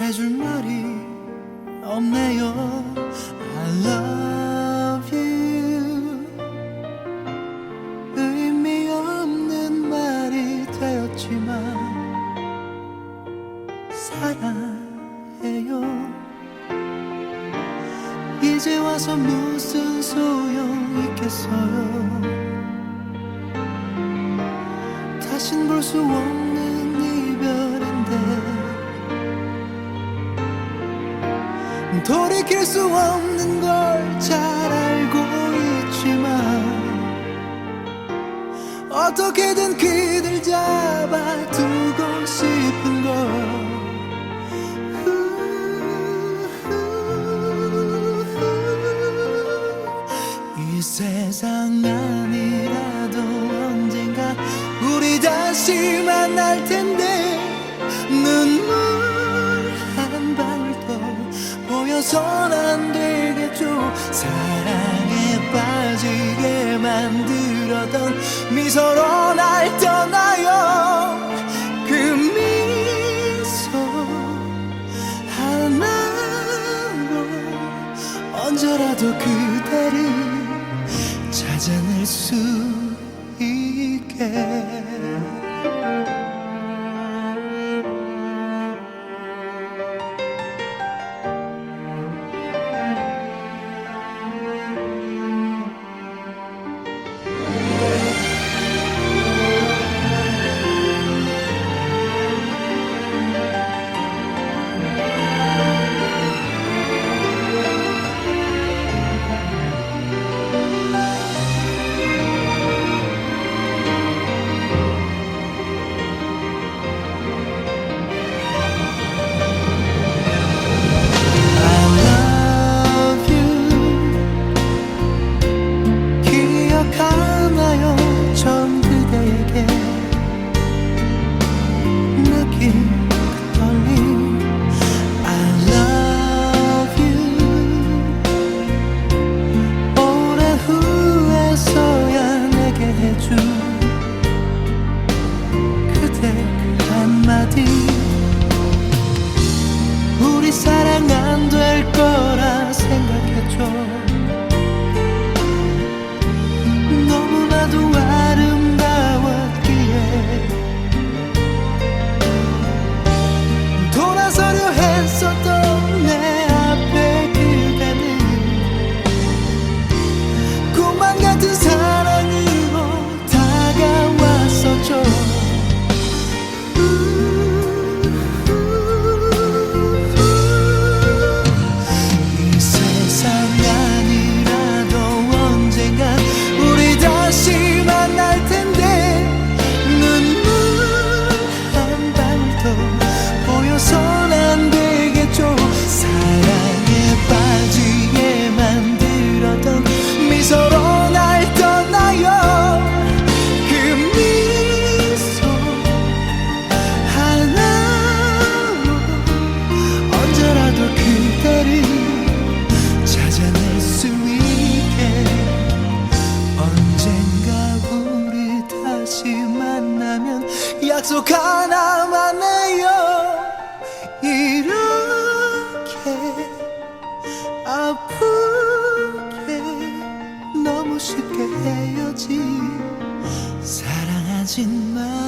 해줄 말이 없네요. I love you. 의미 없는 말이 되었지만 사랑해요. 이제 와서 무슨 소용 있겠어요? 다신 볼 수 없 돌이킬 수 없는 걸 잘 알고 있지만 어떻게든 그댈 잡아두고 싶은 걸. 이 세상 아니라도 언젠가 우리 다시 만날 텐데 눈물 보여선 안 되겠죠. 사랑에 빠지게 만들었던 미소로 날 떠나요. 그 미소 하나로 언제라도 그대를 찾아낼 수 있게 사랑 안 속 하나만 해요. 이렇게 아프게 너무 쉽게 헤어진 사랑하진 마